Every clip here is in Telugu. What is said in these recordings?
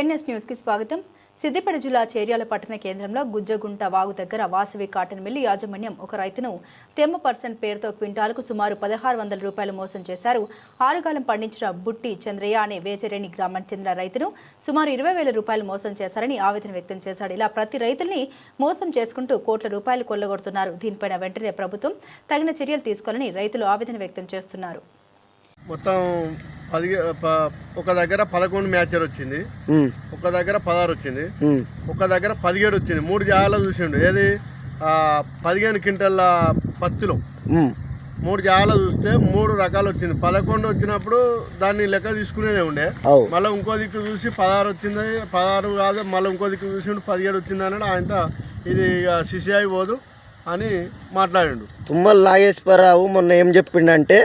జేఎన్ఎస్ న్యూస్కి స్వాగతం. సిద్దిపేట జిల్లా చేర్యాల పట్టణ కేంద్రంలో గుజ్జగుంట వాగు దగ్గర వాసవి కాటన్ మిల్లు యాజమాన్యం ఒక రైతును తెమ్మ పర్సెంట్ పేరుతో క్వింటాలకు సుమారు పదహారు వందల రూపాయలు మోసం చేశారు. ఆరుగాలం పండించిన బుట్టి చంద్రయ్య అనే వేచరేణి గ్రామానికి చెందిన రైతును సుమారు ఇరవై వేల రూపాయలు మోసం చేశారని ఆవేదన వ్యక్తం చేశాడు. ఇలా ప్రతి రైతుల్ని మోసం చేసుకుంటూ కోట్ల రూపాయలు కొల్లగొడుతున్నారు. దీనిపైన వెంటనే ప్రభుత్వం తగిన చర్యలు తీసుకోవాలని రైతులు ఆవేదన వ్యక్తం చేస్తున్నారు. మొత్తం పది ఒక దగ్గర పదకొండు మ్యాచర్ వచ్చింది. ఒక దగ్గర పదహారు వచ్చింది. ఒక దగ్గర పదిహేడు వచ్చింది. మూడు జాగాలో చూసిండు. ఏది? పదిహేను క్వింటల్ల పత్తిలో. మూడు జాగాలో చూస్తే మూడు రకాలు వచ్చింది. పదకొండు వచ్చినప్పుడు దాన్ని లెక్క తీసుకునేదే ఉండే. మళ్ళీ ఇంకో దిక్కు చూసి పదహారు వచ్చింది. పదహారు కాదు మళ్ళీ ఇంకో దిక్కు చూసిండు పదిహేడు వచ్చింది అన్నాడు. ఆయనతో ఇది సిసిఐ పోదు అని మాట్లాడిండు. తుమ్మల నాగేశ్వరరావు మొన్న ఏం చెప్పిండంటే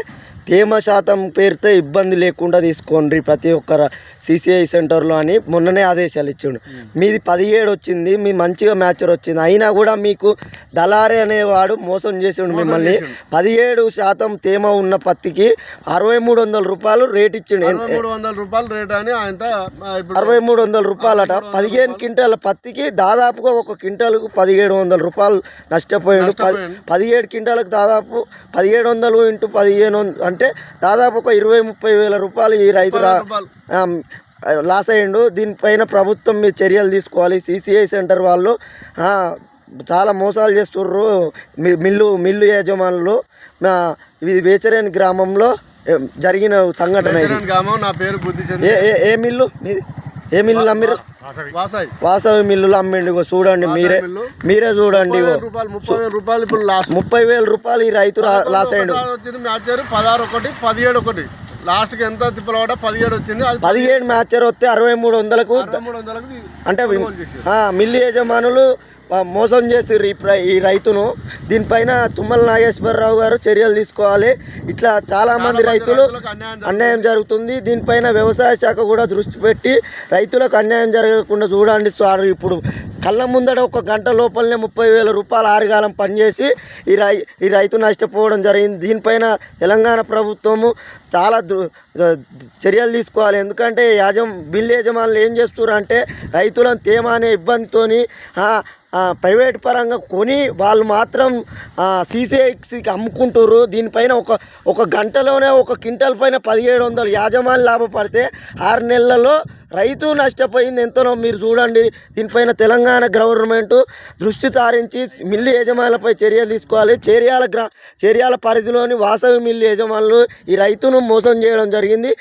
తేమ శాతం పేరుతో ఇబ్బంది లేకుండా తీసుకోండి ప్రతి ఒక్క సిసిఐ సెంటర్లో అని మొన్ననే ఆదేశాలు ఇచ్చిండు. మీది పదిహేడు వచ్చింది మీ మంచిగా మ్యాచర్ వచ్చింది. అయినా కూడా మీకు దళారి అనేవాడు మోసం చేసిండు మిమ్మల్ని. పదిహేడు శాతం తేమ ఉన్న పత్తికి అరవై మూడు వందల రూపాయలు రేట్ ఇచ్చిండు. రూపాయలు రేట్ అని ఆయనతో ఆ, ఇప్పుడు అరవై మూడు వందల రూపాయలట. పదిహేను క్వింటాల పత్తికి దాదాపుగా ఒక క్వింటాల్కు పదిహేడు వందల రూపాయలు నష్టపోయాడు. పది పదిహేడు క్వింటాలకు దాదాపు పదిహేడు వందలు ఇంటూ పదిహేను అంటే దాదాపు ఒక ఇరవై ముప్పై వేల రూపాయలు ఈ రైతు లాస్ అయ్యిండు. దీనిపైన ప్రభుత్వం మీరు చర్యలు తీసుకోవాలి. సిసిఐ సెంటర్ వాళ్ళు చాలా మోసాలు చేస్తుర్రు. మిల్లు మిల్లు యజమానులు. ఇది వేచరేని గ్రామంలో జరిగిన సంఘటన గ్రామం నా పేరు బుద్ధి ఏ మిల్లు? ఏ మిల్లు అమ్మిరు వాసాయి వాసవి. మిల్లులు అమ్మిండు ఇగో చూడండి మీరే. మీరే చూడండి ఇగో. ముప్పై వేల రూపాయలు ఇప్పుడు లాస్ట్ ముప్పై వేల రూపాయలు ఈ రైతు లాస్ అయ్యిండు. పదహారు వచ్చింది మ్యాచ్ పదహారు ఒకటి పదిహేడు ఒకటి. లాస్ట్కి ఎంత తిప్పలవాడ పదిహేడు వచ్చింది. అది పదిహేడు మ్యాచర్ వస్తే అరవై మూడు వందలకు అంటే మిల్లు యజమానులు మోసం చేసిర్రు ఈ రైతును. దీనిపైన తుమ్మల నాగేశ్వరరావు గారు చర్యలు తీసుకోవాలి. ఇట్లా చాలా మంది రైతులు అన్యాయం జరుగుతుంది. దీనిపైన వ్యవసాయ శాఖ కూడా దృష్టి పెట్టి రైతులకు అన్యాయం జరగకుండా చూడండి సార్ ఇప్పుడు కళ్ళ ముందట ఒక గంట లోపలనే ముప్పై వేల రూపాయలు ఆరుగాలం పనిచేసి ఈ రై ఈ రైతు నష్టపోవడం జరిగింది. దీనిపైన తెలంగాణ ప్రభుత్వము చాలా దృ- చర్యలు తీసుకోవాలి. ఎందుకంటే యాజం బిల్లు యజమానులు ఏం చేస్తున్నారు అంటే రైతులను తేమ అనే ఇబ్బందితోని ప్రైవేట్ పరంగా కొని వాళ్ళు మాత్రం సీసీఐక్స్కి అమ్ముకుంటారు దీనిపైన ఒక ఒక గంటలోనే ఒక క్వింటల్ పైన పదిహేడు వందలు యాజమాన్యం లాభపడితే ఆరు నెలల్లో రైతు నష్టపోయింది ఎంతనో మీరు చూడండి. దీనిపైన తెలంగాణ గవర్నమెంట్ దృష్టి సారించి మిల్లు యజమానులపై చర్యలు తీసుకోవాలి. చేర్యాల గ్రా చేర్యాల పరిధిలోని వాసవి మిల్లు యజమానులు ఈ రైతును మోసం చేయడం జరిగింది.